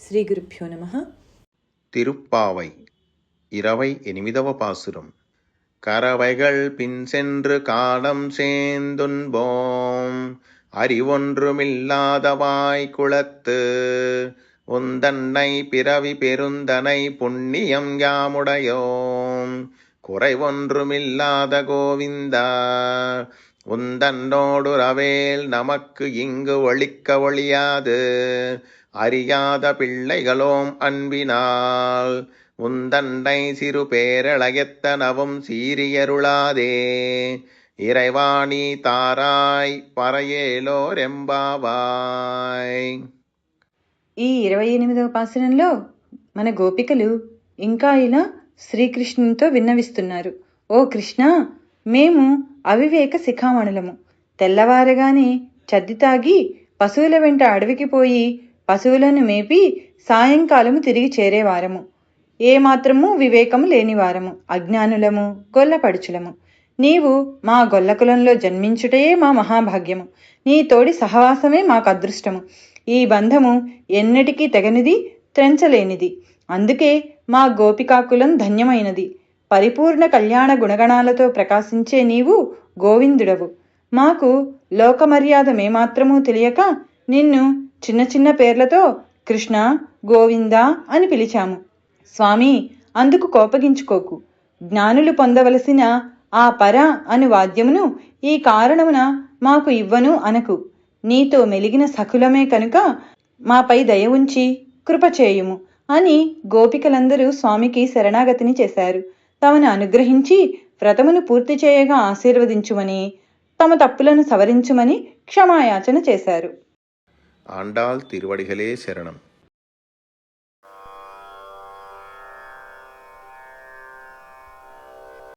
శ్రీ గురుభ్యో నమ திருப்பாவை இரவை எனிமிதவ பாசுரம் கரவைகள் பின் சென்று காலம் சேர்ந்துன்போம் அறிவொன்றுமில்லாதவாய் குளத்து உந்தன்னை பிறவி பெருந்தனை புண்ணியம் யாமுடையோம் குறைவொன்றுமில்லாத கோவிந்தா உந்தன்னோடு ரவேல் நமக்கு இங்கு ஒழிக்க ஒழியாது அறியாத பிள்ளைகளோம் அன்பினால் உந்தண்டை சிறு பேரழகத்தனவும் சீரியருளாதே இறைவாணி தாராய் பறையேலோரெம்பாவாய் ఈ ఇరవై ఎనిమిదవ పాసనంలో మన గోపికలు ఇంకా ఇలా శ్రీకృష్ణునితో విన్నవిస్తున్నారు ఓ కృష్ణ మేము అవివేక శిఖామణులము. తెల్లవారగానే చద్ది తాగి పశువుల వెంట అడవికి పోయి పశువులను మేపి సాయంకాలము తిరిగి చేరేవారము. ఏమాత్రము వివేకము లేనివారము. అజ్ఞానులము గొల్లపడుచులము. నీవు మా గొల్లకులంలో జన్మించుటయే మా మహాభాగ్యము. నీ తోడి సహవాసమే మాకు అదృష్టము ఈ బంధము ఎన్నటికీ తెగనిది త్రెంచలేనిది. అందుకే మా గోపికాకులం ధన్యమైనది. పరిపూర్ణ కళ్యాణ గుణగణాలతో ప్రకాశించే నీవు గోవిందుడవు. మాకు లోకమర్యాద మేమాత్రమూ తెలియక నిన్ను చిన్న చిన్న పేర్లతో కృష్ణ గోవింద అని పిలిచాము. స్వామి అందుకు కోపగించుకోకు. జ్ఞానులు పొందవలసిన ఆ పర అను వాద్యమును ఈ కారణమున మాకు ఇవ్వను అనకు. నీతో మెలిగిన సకులమే కనుక మాపై దయ ఉంచి కృప చేయుము అని గోపికలందరూ స్వామికి శరణాగతిని చేశారు. తమను అనుగ్రహించి వ్రతమును పూర్తి చేయగా ఆశీర్వదించుమని తమ తప్పులను సవరించుమని క్షమాయాచన చేశారు. ఆండాల్ తిరువడిగలే శరణం.